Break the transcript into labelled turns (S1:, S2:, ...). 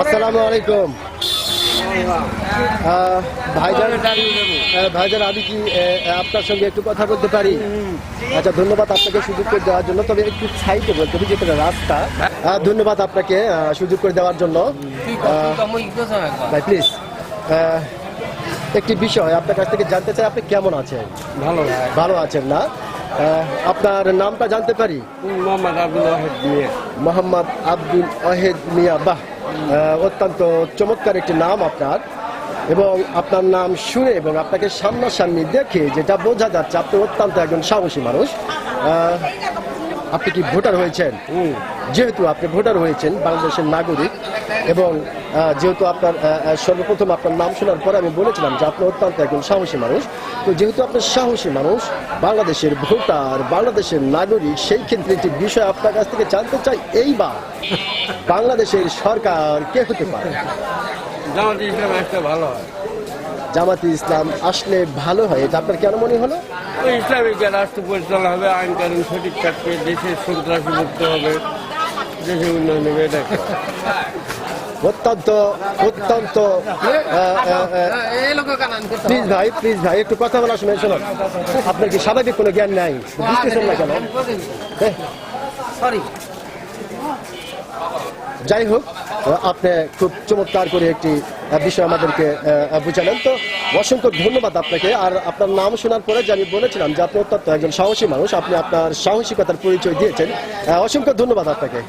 S1: আসসালামু আলাইকুম। ভাইজান আমি কি আপনার সঙ্গে একটু কথা বলতে পারি? আচ্ছা ধন্যবাদ আপনাকে সুযোগ করে দেওয়ার জন্য। তবে একটু সাইডে বলতে হবে যেটা রাস্তা ধন্যবাদ আপনাকে সুযোগ করে দেওয়ার জন্য। ভাই প্লিজ একটি বিষয় আপনার কাছ থেকে জানতে চাই আপনি কেমন আছেন?
S2: ভালো
S1: ভালো আছেন না? আপনার নামটা জানতে পারি?
S2: মোহাম্মদ আব্দুল ওয়াহেদ নিয়ে
S1: মোহাম্মদ আব্দুল ওয়াহেদ মিয়া বাহ। অত্যন্ত চমৎকার একটি নাম আপনার এবং আপনার নাম শুনে এবং আপনাকে সামনাসামনি দেখে যেটা বোঝা যাচ্ছে, আপনি অত্যন্ত একজন সাহসী মানুষ। আপনি কি ভোটার হয়েছেন? যেহেতু আপনি ভোটার হয়েছেন বাংলাদেশের নাগরিক এবং যেহেতু আপনার সর্বপ্রথম আপনার নাম শোনার পরে আমি বলেছিলাম যে আপনি অত্যন্ত একজন সাহসী মানুষ। তো যেহেতু আপনি সাহসী মানুষ বাংলাদেশের ভোটার বাংলাদেশের নাগরিক সেই ক্ষেত্রে একটি বিষয় আপনার কাছ থেকে জানতে চাই এইবার বাংলাদেশের সরকার কে হতে পারে?
S2: জামাত ইসলাম একটা ভালো হয়।
S1: জামাতি ইসলাম আসলে ভালো হয় এটা আপনার কেন মনে হলো?
S2: ইসলামিক রাষ্ট্র পরিচালনা হবে আইন কানুন সঠিক থাকবে দেশের সন্ত্রাসী মুক্ত হবে। দেশের উন্নয়ন হবে এটা
S1: অত্যন্ত অত্যন্ত প্লিজ ভাই প্লিজ ভাই একটু কথা বলার সময় শোনো। আপনার কি স্বাভাবিক কোনো জ্ঞান নাই? বুঝতেছেন না কেন? হ্যাঁ,
S3: সরি
S1: যাই হোক আপনি খুব চমৎকার করে একটি বিষয় আমাদেরকে বুঝালেন তো অসংখ্য ধন্যবাদ আপনাকে। আর আপনার নাম শোনার পরে যে আমি বলেছিলাম যে আপনি অত্যন্ত একজন সাহসী মানুষ, আপনি আপনার সাহসিকতার পরিচয় দিয়েছেন। অসংখ্য ধন্যবাদ আপনাকে।